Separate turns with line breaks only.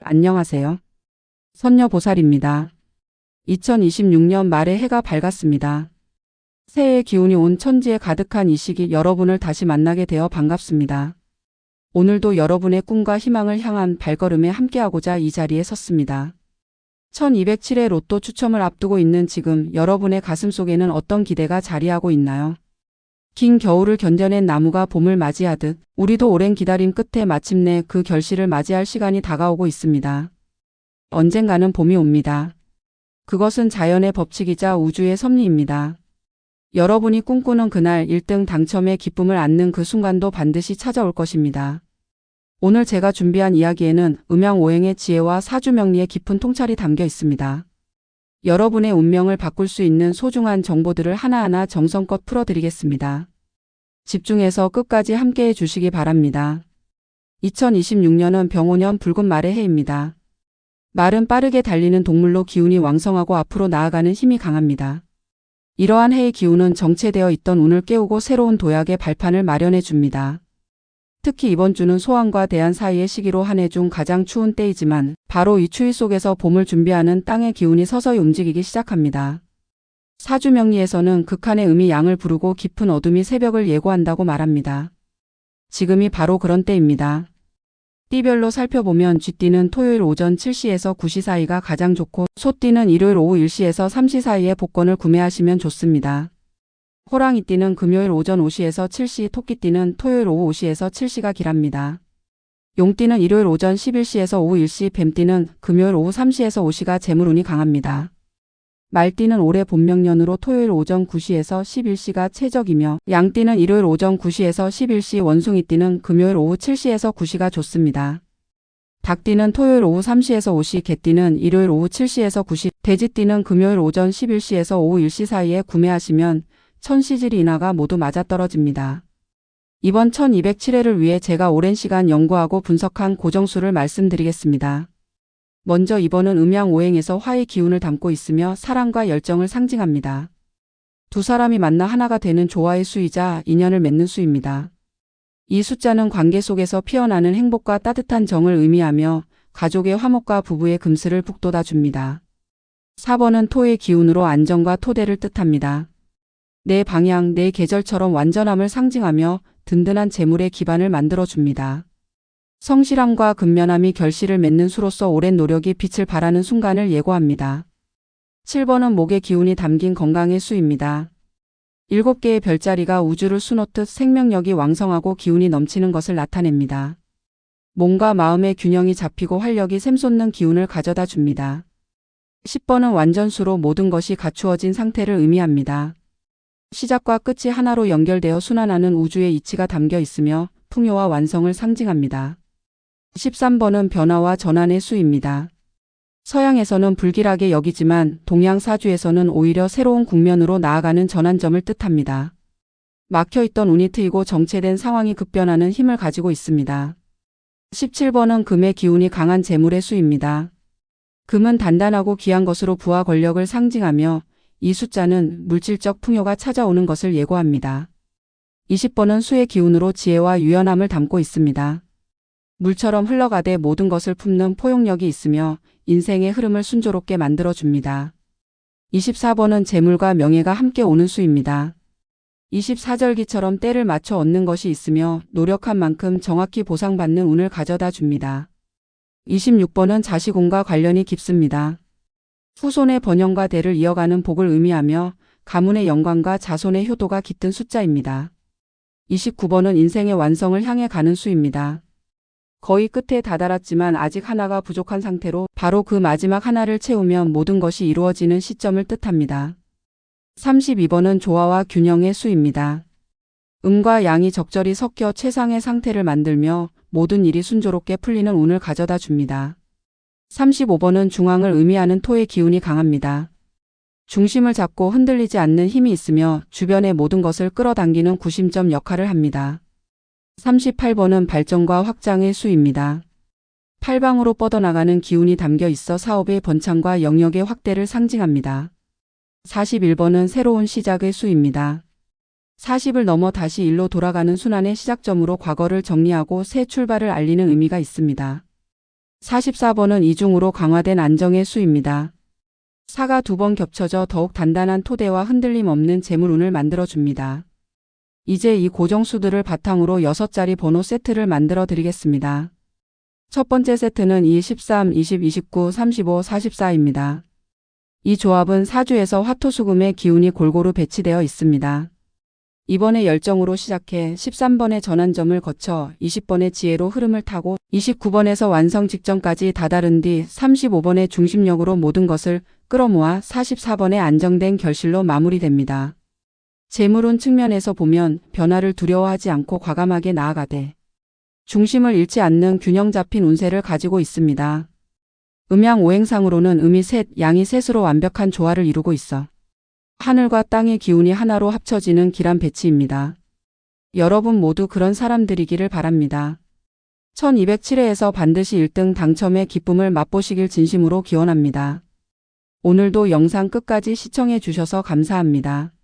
안녕하세요. 선녀보살입니다. 2026년 말에 해가 밝았습니다. 새해의 기운이 온 천지에 가득한 이 시기 여러분을 다시 만나게 되어 반갑습니다. 오늘도 여러분의 꿈과 희망을 향한 발걸음에 함께하고자 이 자리에 섰습니다. 1207회 로또 추첨을 앞두고 있는 지금 여러분의 가슴 속에는 어떤 기대가 자리하고 있나요? 긴 겨울을 견뎌낸 나무가 봄을 맞이하듯 우리도 오랜 기다림 끝에 마침내 그 결실을 맞이할 시간이 다가오고 있습니다. 언젠가는 봄이 옵니다. 그것은 자연의 법칙이자 우주의 섭리입니다. 여러분이 꿈꾸는 그날 1등 당첨의 기쁨을 안는 그 순간도 반드시 찾아올 것입니다. 오늘 제가 준비한 이야기에는 음양오행의 지혜와 사주명리의 깊은 통찰이 담겨 있습니다. 여러분의 운명을 바꿀 수 있는 소중한 정보들을 하나하나 정성껏 풀어드리겠습니다. 집중해서 끝까지 함께해 주시기 바랍니다. 2026년은 병오년 붉은 말의 해입니다. 말은 빠르게 달리는 동물로 기운이 왕성하고 앞으로 나아가는 힘이 강합니다. 이러한 해의 기운은 정체되어 있던 운을 깨우고 새로운 도약의 발판을 마련해 줍니다. 특히 이번 주는 소환과 대한 사이의 시기로 한 해 중 가장 추운 때이지만 바로 이 추위 속에서 봄을 준비하는 땅의 기운이 서서히 움직이기 시작합니다. 사주명리에서는 극한의 음이 양을 부르고 깊은 어둠이 새벽을 예고한다고 말합니다. 지금이 바로 그런 때입니다. 띠별로 살펴보면 쥐띠는 토요일 오전 7시에서 9시 사이가 가장 좋고 소띠는 일요일 오후 1시에서 3시 사이에 복권을 구매하시면 좋습니다. 호랑이띠는 금요일 오전 5시에서 7시, 토끼띠는 토요일 오후 5시에서 7시가 길합니다. 용띠는 일요일 오전 11시에서 오후 1시, 뱀띠는 금요일 오후 3시에서 5시가 재물운이 강합니다. 말띠는 올해 본명년으로 토요일 오전 9시에서 11시가 최적이며 양띠는 일요일 오전 9시에서 11시 원숭이띠는 금요일 오후 7시에서 9시가 좋습니다. 닭띠는 토요일 오후 3시에서 5시, 개띠는 일요일 오후 7시에서 9시, 돼지띠는 금요일 오전 11시에서 오후 1시 사이에 구매하시면 천시질이 인하가 모두 맞아떨어집니다. 이번 1207회를 위해 제가 오랜 시간 연구하고 분석한 고정수를 말씀드리겠습니다. 먼저 이번은 음양 오행에서 화의 기운을 담고 있으며 사랑과 열정을 상징합니다. 두 사람이 만나 하나가 되는 조화의 수이자 인연을 맺는 수입니다. 이 숫자는 관계 속에서 피어나는 행복과 따뜻한 정을 의미하며 가족의 화목과 부부의 금슬을 북돋아 줍니다. 4번은 토의 기운으로 안정과 토대를 뜻합니다. 내 방향, 내 계절처럼 완전함을 상징하며 든든한 재물의 기반을 만들어 줍니다. 성실함과 근면함이 결실을 맺는 수로서 오랜 노력이 빛을 발하는 순간을 예고합니다. 7번은 목의 기운이 담긴 건강의 수입니다. 7개의 별자리가 우주를 수놓듯 생명력이 왕성하고 기운이 넘치는 것을 나타냅니다. 몸과 마음의 균형이 잡히고 활력이 샘솟는 기운을 가져다 줍니다. 10번은 완전수로 모든 것이 갖추어진 상태를 의미합니다. 시작과 끝이 하나로 연결되어 순환하는 우주의 이치가 담겨 있으며 풍요와 완성을 상징합니다. 13번은 변화와 전환의 수입니다. 서양에서는 불길하게 여기지만 동양 사주에서는 오히려 새로운 국면으로 나아가는 전환점을 뜻합니다. 막혀있던 운이 트이고 정체된 상황이 급변하는 힘을 가지고 있습니다. 17번은 금의 기운이 강한 재물의 수입니다. 금은 단단하고 귀한 것으로 부와 권력을 상징하며 이 숫자는 물질적 풍요가 찾아오는 것을 예고합니다. 20번은 수의 기운으로 지혜와 유연함을 담고 있습니다. 물처럼 흘러가되 모든 것을 품는 포용력이 있으며 인생의 흐름을 순조롭게 만들어줍니다. 24번은 재물과 명예가 함께 오는 수입니다. 24절기처럼 때를 맞춰 얻는 것이 있으며 노력한 만큼 정확히 보상받는 운을 가져다 줍니다. 26번은 자식운과 관련이 깊습니다. 후손의 번영과 대를 이어가는 복을 의미하며 가문의 영광과 자손의 효도가 깃든 숫자입니다. 29번은 인생의 완성을 향해 가는 수입니다. 거의 끝에 다다랐지만 아직 하나가 부족한 상태로 바로 그 마지막 하나를 채우면 모든 것이 이루어지는 시점을 뜻합니다. 32번은 조화와 균형의 수입니다. 음과 양이 적절히 섞여 최상의 상태를 만들며 모든 일이 순조롭게 풀리는 운을 가져다 줍니다. 35번은 중앙을 의미하는 토의 기운이 강합니다. 중심을 잡고 흔들리지 않는 힘이 있으며 주변의 모든 것을 끌어당기는 구심점 역할을 합니다. 38번은 발전과 확장의 수입니다. 팔방으로 뻗어나가는 기운이 담겨 있어 사업의 번창과 영역의 확대를 상징합니다. 41번은 새로운 시작의 수입니다. 40을 넘어 다시 일로 돌아가는 순환의 시작점으로 과거를 정리하고 새 출발을 알리는 의미가 있습니다. 44번은 이중으로 강화된 안정의 수입니다. 사가 두 번 겹쳐져 더욱 단단한 토대와 흔들림 없는 재물운을 만들어줍니다. 이제 이 고정수들을 바탕으로 6자리 번호 세트를 만들어 드리겠습니다. 첫 번째 세트는 2, 13, 20, 29, 35, 44입니다. 이 조합은 사주에서 화토수금의 기운이 골고루 배치되어 있습니다. 이번에 열정으로 시작해 13번의 전환점을 거쳐 20번의 지혜로 흐름을 타고 29번에서 완성 직전까지 다다른 뒤 35번의 중심력으로 모든 것을 끌어모아 44번의 안정된 결실로 마무리됩니다. 재물운 측면에서 보면 변화를 두려워하지 않고 과감하게 나아가되 중심을 잃지 않는 균형 잡힌 운세를 가지고 있습니다. 음양 오행상으로는 음이 셋, 양이 셋으로 완벽한 조화를 이루고 있어 하늘과 땅의 기운이 하나로 합쳐지는 길한 배치입니다. 여러분 모두 그런 사람들이기를 바랍니다. 1207회에서 반드시 1등 당첨의 기쁨을 맛보시길 진심으로 기원합니다. 오늘도 영상 끝까지 시청해 주셔서 감사합니다.